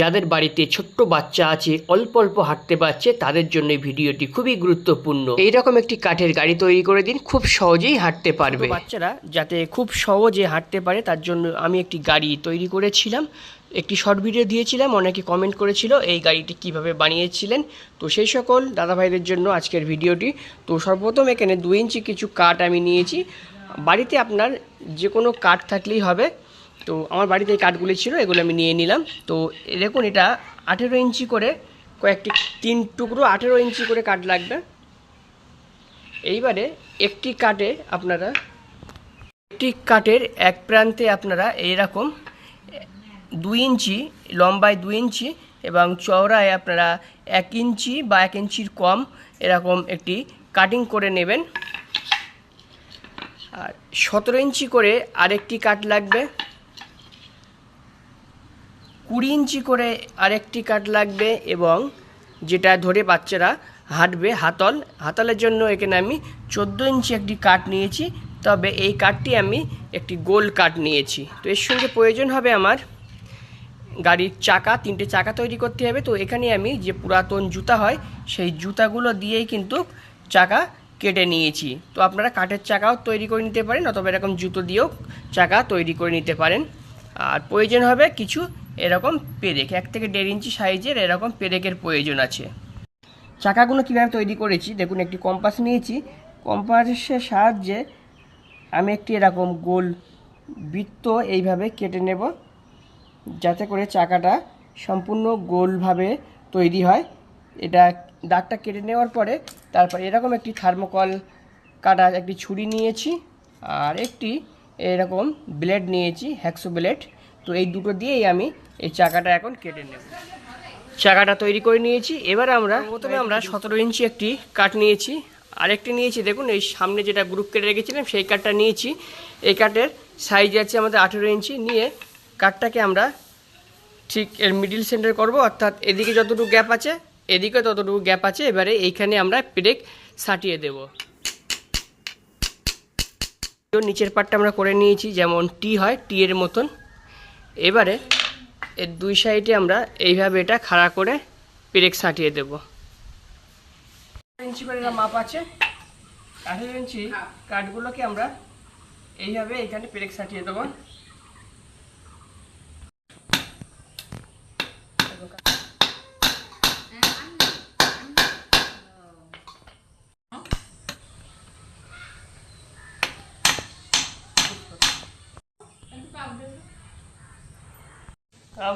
যাদের বাড়িতে ছোট্ট বাচ্চা আছে অল্প অল্প হাঁটতে পারছে তাদের জন্য এই ভিডিওটি খুবই গুরুত্বপূর্ণ। এইরকম একটি কাঠের গাড়ি তৈরি করে দিন খুব সহজেই হাঁটতে পারবে। বাচ্চারা যাতে খুব সহজে হাঁটতে পারে তার জন্য আমি একটি গাড়ি তৈরি করেছিলাম। একটি শর্ট ভিডিও দিয়েছিলাম অনেকে কমেন্ট করেছিল এই গাড়িটি কীভাবে বানিয়েছিলেন। তো সেই সকল দাদাভাইদের জন্য আজকের ভিডিওটি। তো সর্বপ্রথম এখানে দু ইঞ্চি কিছু কাঠ আমি নিয়েছি। বাড়িতে আপনার যে কোনো কাঠ থাকলেই হবে। তো আমার বাড়িতে এই কাঠগুলি ছিল, এগুলো আমি নিয়ে নিলাম। তো দেখুন, এটা আঠেরো ইঞ্চি করে কয়েকটি, তিন টুকরো আঠেরো ইঞ্চি করে কাঠ লাগবে। এইবারে একটি কাঠে আপনারা, একটি কাঠের এক প্রান্তে আপনারা এইরকম দুই ইঞ্চি, লম্বায় দুই ইঞ্চি এবং চওড়ায় আপনারা এক ইঞ্চি বা এক ইঞ্চির কম এরকম একটি কাটিং করে নেবেন। আর সতেরো ইঞ্চি করে আরেকটি কাঠ লাগবে। কুড়ি ইঞ্চি করে আরেকটি কাঠ লাগবে এবং যেটা ধরে বাচ্চারা হাঁটবে, হাতল। হাতলের জন্য এখানে আমি চোদ্দ ইঞ্চি একটি কাঠ নিয়েছি, তবে এই কাঠটি আমি একটি গোল কাঠ নিয়েছি। তো এর সঙ্গে প্রয়োজন হবে আমার গাড়ির চাকা, তিনটে চাকা তৈরি করতে হবে। তো এখানে আমি যে পুরাতন জুতা হয়, সেই জুতাগুলো দিয়েই কিন্তু চাকা কেটে নিয়েছি। তো আপনারা কাঠের চাকাও তৈরি করে নিতে পারেন, অথবা এরকম জুতো দিয়েও চাকা তৈরি করে নিতে পারেন। আর প্রয়োজন হবে কিছু এরকম পেরেক, এক থেকে দেড় ইঞ্চি সাইজের এরকম পেরেকের প্রয়োজন আছে। চাকাগুলো কীভাবে তৈরি করেছি? দেখুন, একটি কম্পাস নিয়েছি। কম্পাসের সাহায্যে আমি একটি এরকম গোল বৃত্ত এইভাবে কেটে নেব, যাতে করে চাকাটা সম্পূর্ণ গোলভাবে তৈরি হয়। এটা দাগটা কেটে নেওয়ার পরে তারপর এরকম একটি থার্মোকল কাটা, একটি ছুরি নিয়েছি, আর একটি এরকম ব্লেড নিয়েছি, হ্যাক্সো ব্লেড। তো এই দুটো দিয়েই আমি এই চাকাটা এখন কেটে নেব। চাকাটা তৈরি করে নিয়েছি। এবার আমরা প্রথমে আমরা সতেরো ইঞ্চি একটি কাঠ নিয়েছি। আরেকটি নিয়েছি, দেখুন, এই সামনে যেটা গ্রুপ কেটে রেখেছিলাম, সেই কাঠটা নিয়েছি। এই কাঠের সাইজ আছে আমাদের আঠেরো ইঞ্চি। নিয়ে কাঠটাকে আমরা ঠিক এর মিডিল সেন্টার করব। অর্থাৎ এদিকে যতটুকু গ্যাপ আছে, এদিকে ততটুকু গ্যাপ আছে। এবারে এইখানে আমরা পেরেক সাটিয়ে দেব। নিচের পাটটা আমরা করে নিয়েছি, যেমন টি হয় টি এর মতন। এবারে এর দুই সাইডে আমরা এইভাবে এটা খাড়া করে পেরেক সাটিয়ে দেব। ইঞ্চি করে মাপ আছে। আঠেরো ইঞ্চি কাঠগুলোকে আমরা এইভাবে এখানে পেরেক সাটিয়ে দেবো। তাও।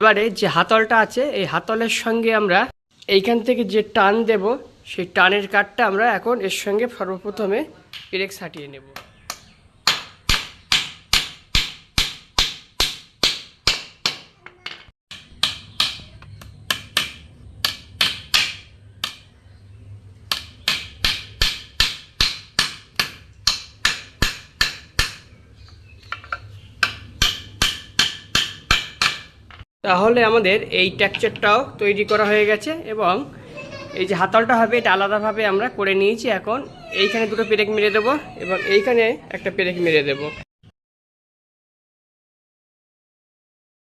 এবারে যে হাতলটা আছে, এই হাতলের সঙ্গে আমরা এইখান থেকে যে টান দেব, সেই টানের কাঠটা আমরা এখন এর সঙ্গে সর্বপ্রথমে পেরেক সাটিয়ে নেব তাহলে আমাদের এই টেক্সচারটাও তৈরি করা হয়ে গেছে এবং এই যে হাতলটা হবে, এটা আলাদাভাবে আমরা করে নিয়েছি এখন। এইখানে দুটো পেরেক মেরে দেবো এবং এইখানে একটা পেরেক মেরে দেবো।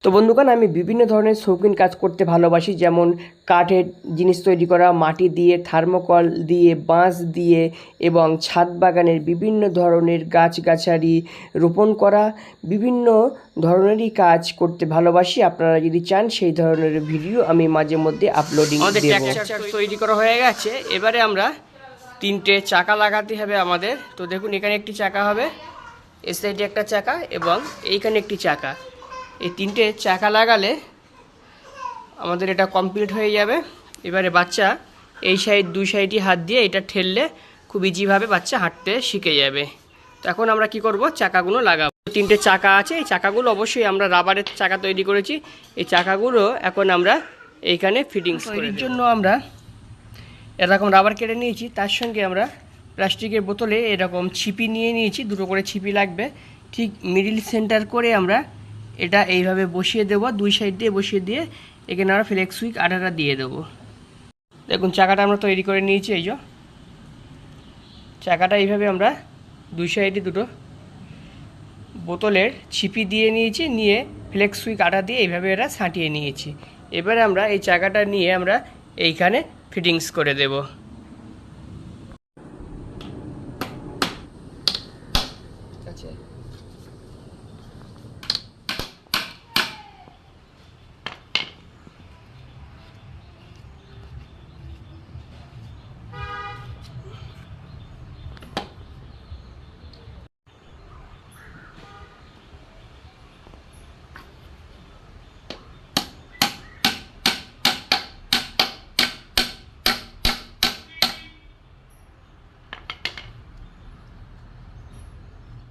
তো বন্ধুগণ আমি বিভিন্ন ধরনের শৌখিন কাজ করতে ভালোবাসি যেমন কাঠের জিনিস তৈরি করা মাটি দিয়ে থার্মোকল দিয়ে বাঁশ দিয়ে এবং ছাদ বাগানের বিভিন্ন ধরনের গাছগাছালি রোপণ করা বিভিন্ন ধরনেরই কাজ করতে ভালোবাসি। আপনারা যদি চান সেই ধরনের ভিডিও আমি মাঝে মধ্যে আপলোডিং দেবো। তৈরি করা হয়ে গেছে। এবারে আমরা তিনটে চাকা লাগাতে হবে আমাদের। তো দেখুন এখানে একটি চাকা হবে এ সাইডে একটা চাকা এবং এইখানে একটি চাকা। এই তিনটে চাকা লাগালে আমাদের এটা কমপ্লিট হয়ে যাবে। এবারে বাচ্চা এই সাইড দুই সাইডই হাত দিয়ে এটা ঠেললে খুব ইজিভাবে বাচ্চা হাঁটতে শিখে যাবে। তো এখন আমরা কি করব? চাকাগুলো লাগাবো। তিনটে চাকা আছে। এই চাকাগুলো অবশ্যই আমরা রাবারের চাকা তৈরি করেছি। এই চাকাগুলো এখন আমরা এইখানে ফিটিংস তৈরির জন্য আমরা এরকম রাবার কেটে নিয়েছি। তার সঙ্গে আমরা প্লাস্টিকের বোতলে এরকম ছিপি নিয়ে নিয়েছি। দুটো করে ছিপি লাগবে। ঠিক মিডিল সেন্টার করে আমরা এটা এইভাবে বসিয়ে দেবো, দুই সাইড দিয়ে বসিয়ে দিয়ে এখানে আমরা ফ্লেক্স উইক আটাটা দিয়ে দেবো। দেখুন, চাকাটা আমরা তৈরি করে নিয়েছি, এই যে। চাকাটা এইভাবে আমরা দুই সাইডে দুটো বোতলের ছিপি দিয়ে নিয়েছি, নিয়ে ফ্লেক্স সুইক আটা দিয়ে এইভাবে এটা ছাঁটিয়ে নিয়েছি। এবারে আমরা এই চাকাটা নিয়ে আমরা এইখানে ফিটিংস করে দেব।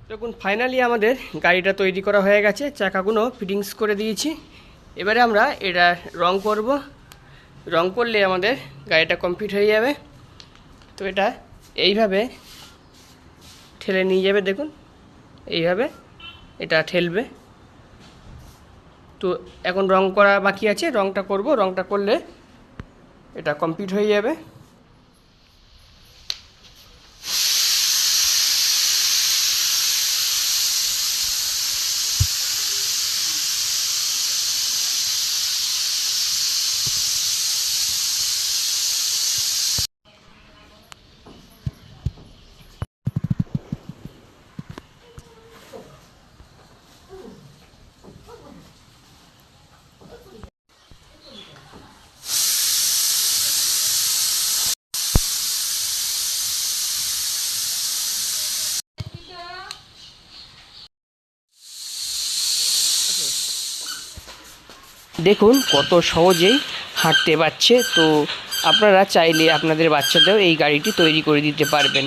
দেখুন ফাইনালি আমাদের গাড়িটা তৈরি করা হয়ে গেছে। চাকাগুলো ফিটিংস করে দিয়েছি। এবারে আমরা এটা রং করব। রং করলে আমাদের গাড়িটা কমপ্লিট হয়ে যাবে। তো এটা এইভাবে ঠেলে নিয়ে যাবে, দেখুন। এইভাবে এটা ঠেলবে। তো এখন রং করা বাকি আছে। রংটা করব। রংটা করলে এটা কমপ্লিট হয়ে যাবে। দেখুন কত সহজেই হাঁটতে পারছে। তো আপনারা চাইলে আপনাদের বাচ্চাদেরও এই গাড়িটি তৈরি করে দিতে পারবেন।